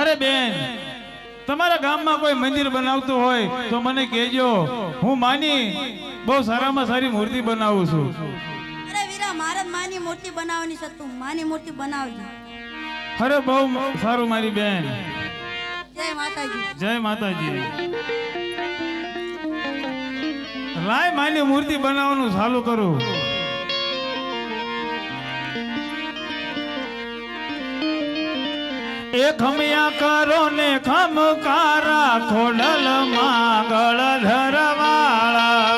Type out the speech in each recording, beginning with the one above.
અરે બેન તમારા ગામમાં કોઈ મંદિર બનાવતું હોય તો મને કહેજો. હું માની બહુ સારામાં સારી મૂર્તિ બનાવું છું. અરે વીરા મારે માની મૂર્તિ બનાવવાની છે. તું માની મૂર્તિ બનાવજો. અરે બહુ સારું મારી બેન. જય માતાજી. જય માતાજી. લાય માની મૂર્તિ બનાવવાનું ચાલુ કરું. એ ખમિયા કરો ને ખમકારા ખોડલ માગળ ધરવાળા.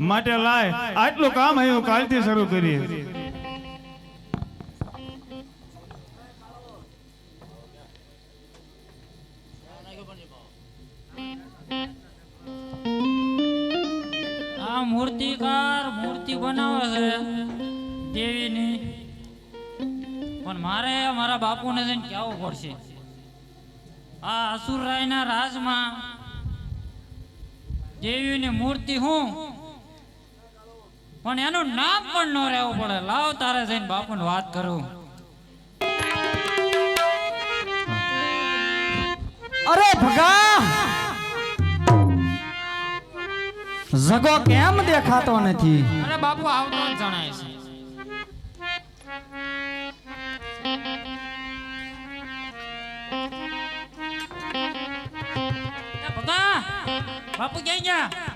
માટે લાય, આટલું કામ હું કાલથી શરૂ કરીએ. મૂર્તિકાર મૂર્તિ બનાવે છે દેવીની. પણ મારે મારા બાપુને જઈને કહેવું પડશે. આ અસુરરાયના રાજમાં દેવીની મૂર્તિ હું પણ એનું નામ પણ ન રહેવું પડે. લાવ તારે જઈને બાપુ વાત કરું. અરે ભગા! જગો કેમ દેખાતો નથી? અરે બાપુ આવતો જ જણાય છે. ભગા બાપુ ક્યાં ગયા?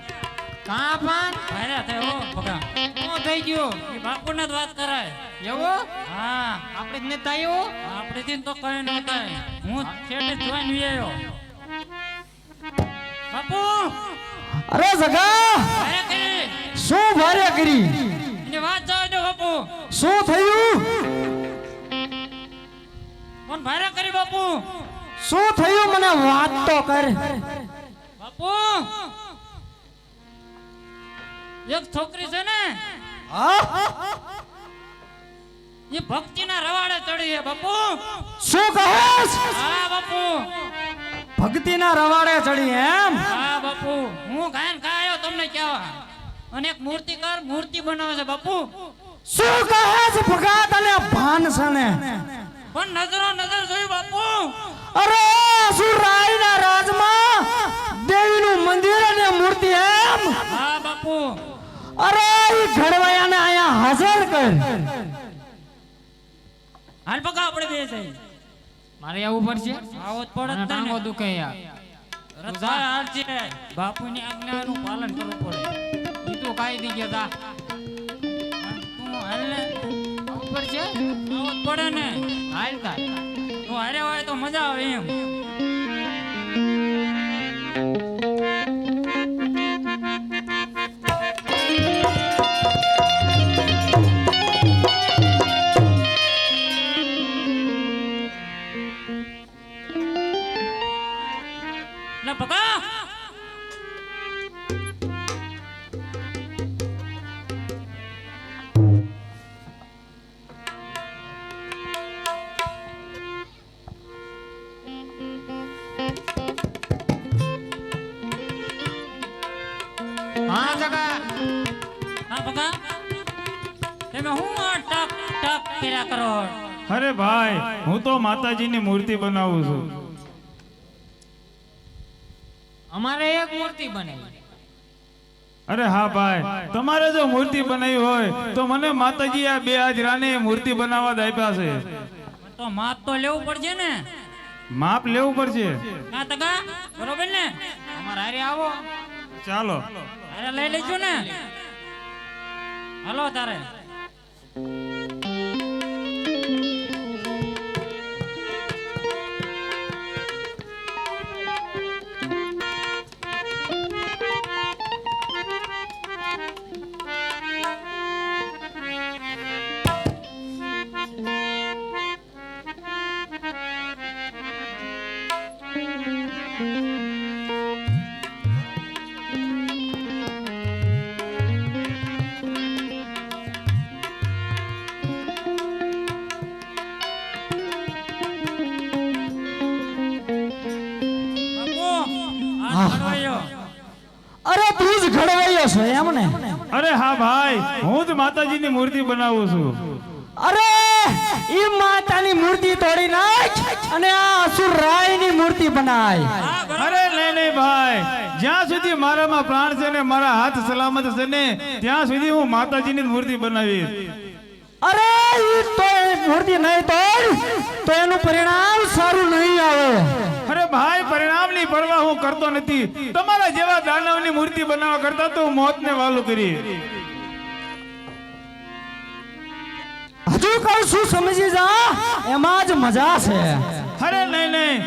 કા પણ? ભારે થયો ભગા. શું થઈ ગયું. એ બાપુને જ વાત કરાય. એવું? હા. આપણે જ નથી આવ્યું આપણે થી તો કઈ ન થાય હું છેટે જોઈને આવ્યો બાપુ! અરે કરી. શું ભારે કરી? એની વાત જાવ દો બાપુ. શું થયું? પણ ભારે કરી બાપુ? શું થયું? મને વાત તો કર. બાપુ! એક છોકરી છે ને? એ ભક્તિ ના રવાડે ચડી છે બાપુ. શું કહે હા બાપુ. ભક્તિના રવાડે ચડી એમ? હા બાપુ. હું ખાયન ખાયો તમને કહેવા. અને એક મૂર્તિકાર મૂર્તિ બનાવે છે બાપુ. શું કહેશ? ભગા તને ભાન છે ને? પણ નજરો નજર જોયું બાપુ. અરે સુરાઈના રાજમાં દેવીનું મંદિર અને મૂર્તિ એમ હા બાપુ અરે ઈ ઘડવાયાને અહીંયા હાજર કર. હાલ પકા આપણે બે જઈએ મારે આવું પડશે? આવો જ પડે મને જ દુખે યાર. રસ્તા હાલ છે. બાપુની આજ્ઞાનું પાલન કરવું પડે. ઈ તો કાઈ દી ગયા તા. તું હાલ ને. આવવું પડશે? આવો પડે ને. હાલ તાર. તું હારે હોય તો મજા આવે એમ. ટક કર્યા કરો અરે ભાઈ હું તો માતાજીની મૂર્તિ બનાવું છું. અમારે એક મૂર્તિ બનાવી અરે હા ભાઈ તમારે જો મૂર્તિ બનાવી હોય તો મને માતાજી આ બે હાજરાને મૂર્તિ બનાવવા જ આપ્યા છે. તો તો માપ તો લેવું પડશે ને? માપ લેવું પડશે? હા તગા બરોબર ને? અમારા હારે આવો. ચાલો. અરે લઈ લેજો ને. હલો તારે. છો એમ ને. અરે હા ભાઈ હું જ માતાજીની મૂર્તિ બનાવું છું. અરે ઈ માતાની મૂર્તિ તોડી નાખ અને આ અસુર રાયની મૂર્તિ બનાય. અરે નહીં નહીં ભાઈ જ્યાં સુધી મારામાં પ્રાણ છે ને મારા હાથ સલામત છે ને ત્યાં સુધી હું માતાજીની મૂર્તિ બનાવીશ. અરે ઈ તો મૂર્તિ નહીં તોડ તો એનું પરિણામ સારું નહીં આવે. અરે ભાઈ પરિણામની પરવા હું કરતો નથી. તમારા જેવા દાનવની મૂર્તિ બનાવવા કરતા તો મોત ને વાલું કરી હજુ કહું છું સમજી જા એમાં જ મજા છે. અરે નહીં નહીં.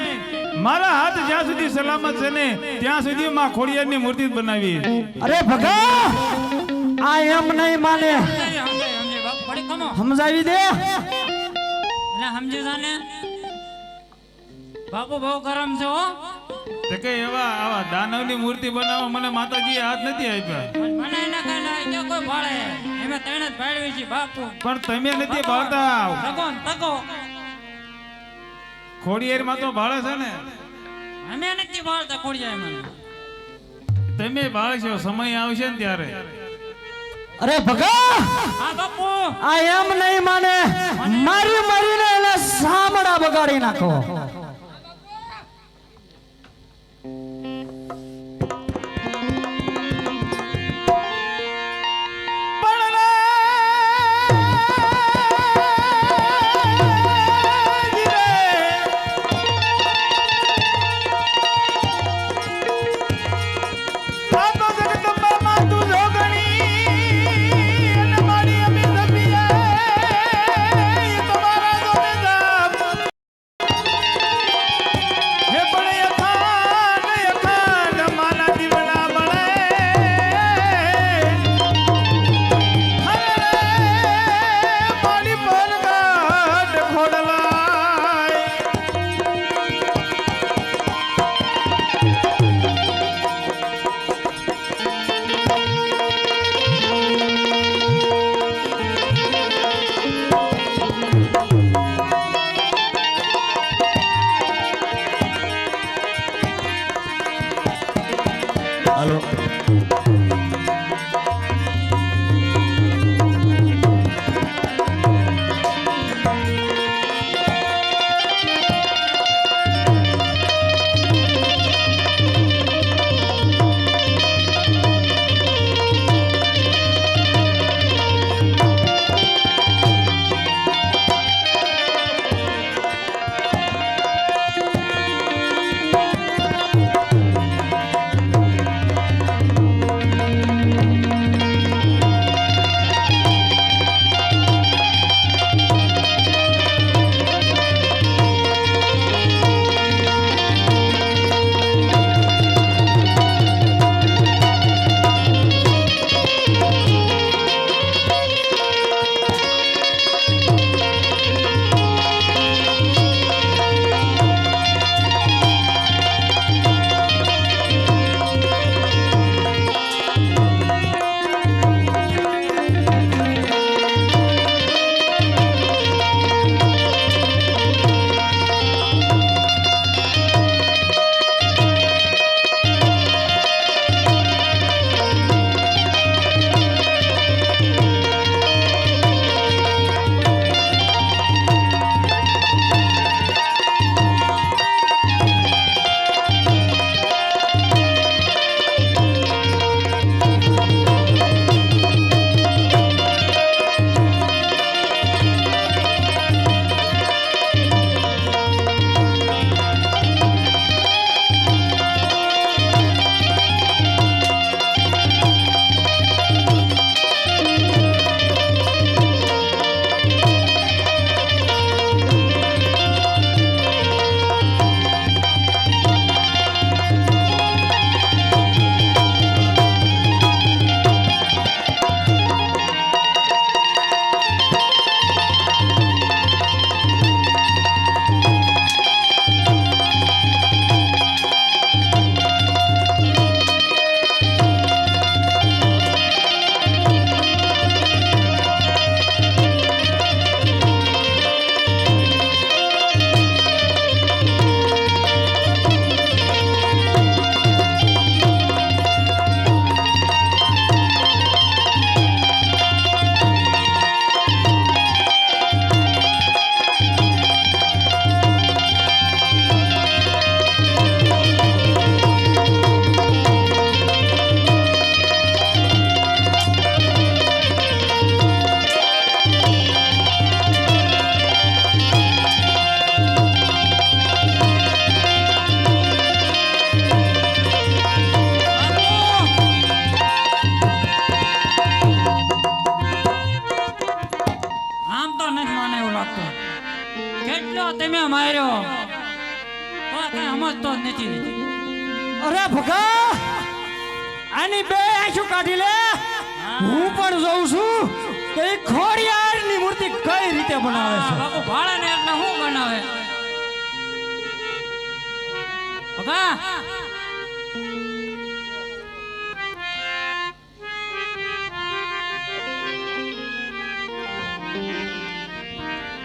મારા હાથ જ્યાં સુધી સલામત છે ને ત્યાં સુધી માં ખોડિયારની મૂર્તિ બનાવી અરે ભગા આ એમ નહીં માને. સમજાવી દે. એટલે સમજી જા ને બાપુ બહુ ગરમ છે હો. તે કે એવા આવા દાનવની મૂર્તિ બનાવવા મને માતાજી હાથ નથી આપ્યા. મને એના કારણે કોઈ ભાળે. એમે ત્રણ જ ભાળવી છે બાપુ. પણ તમે નથી ભાળતા. તકો તકો. તકો ખોડિયારમાં તો ભાળે છે ને. અમે નથી ભાળતા ખોડિયાર માં તમે ભાળશો સમય આવશે ને ત્યારે. અરે ભગા! આ બાપુ. આ એમ નહીં માને. મારી મારીને એને સામડા બગાડી નાખો. કઈ સમજતો જ નથી. અરે ભગા આની બે આંખું કાઢી લે. હું. પણ જોઉં છું કે એ ખોડિયારની મૂર્તિ કઈ રીતે બનાવે છે. બાપુ ભાડા ને એટલે શું બનાવે? ભગા!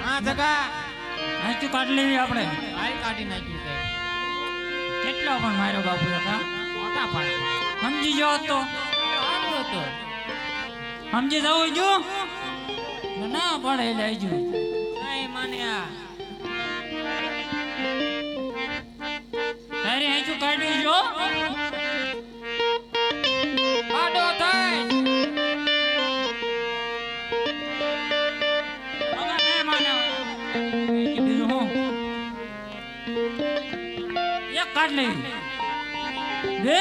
હા જગા. આંચું કાઢી લેવી આપણે. કાઢી નાખ્યું તે કેટલો પણ મારો બાપુ હતા? મોટા પાડે સમજી જાઓ તો. સમજી જવું જો ના પડે લેજો નહીં માન્યા. તારે હજુ કાઢ્યું જો આડો થાય. કાઢ લે બે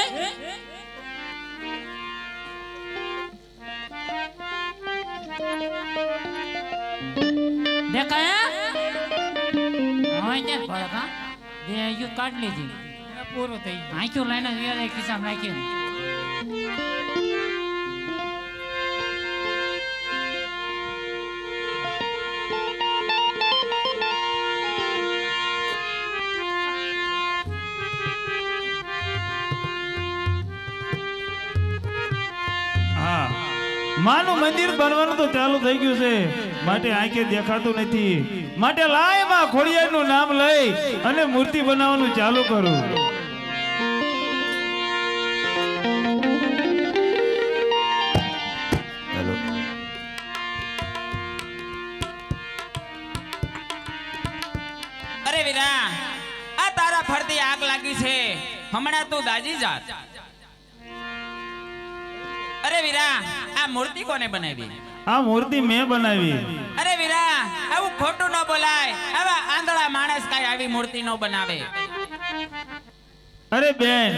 દેખાયા? હા ત્યાં ભળકા દે આયુ કાઢ હવે પૂરું થઈ ગયું. લઈને વ્યવહાર ખિસ્સામાં નાખ્યું માનું મંદિર બનવાનું તો ચાલુ થઈ ગયું છે. માટે આંખે દેખાતું નથી. માટે લાયમાં ખોડિયારનું નામ લઈ અને મૂર્તિ બનાવવાનું ચાલુ કરું. અરે વીરા આ તારા ફરતી આગ લાગી છે. હમણાં તું દાજી જાત. અરે વીરા મૂર્તિ કોને બનાવી? આ મૂર્તિ મેં બનાવી. અરે વીરા આવું ખોટું ન બોલાય. આવા આંધળા માણસ કઈ આવી મૂર્તિ નો બનાવે. અરે બેન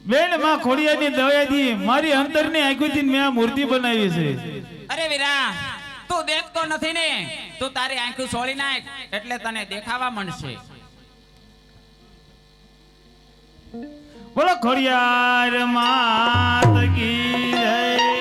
બેનમાં ખોડિયારની દયાથી મારી અંતરની આંખોથી મેં આ મૂર્તિ બનાવી છે. અરે વીરા તું દેખતો નથી ને. તું તારી આંખો સોળી નાખ એટલે તને દેખાવા મળશે. બોલો ખોડિયાર માત કી જય.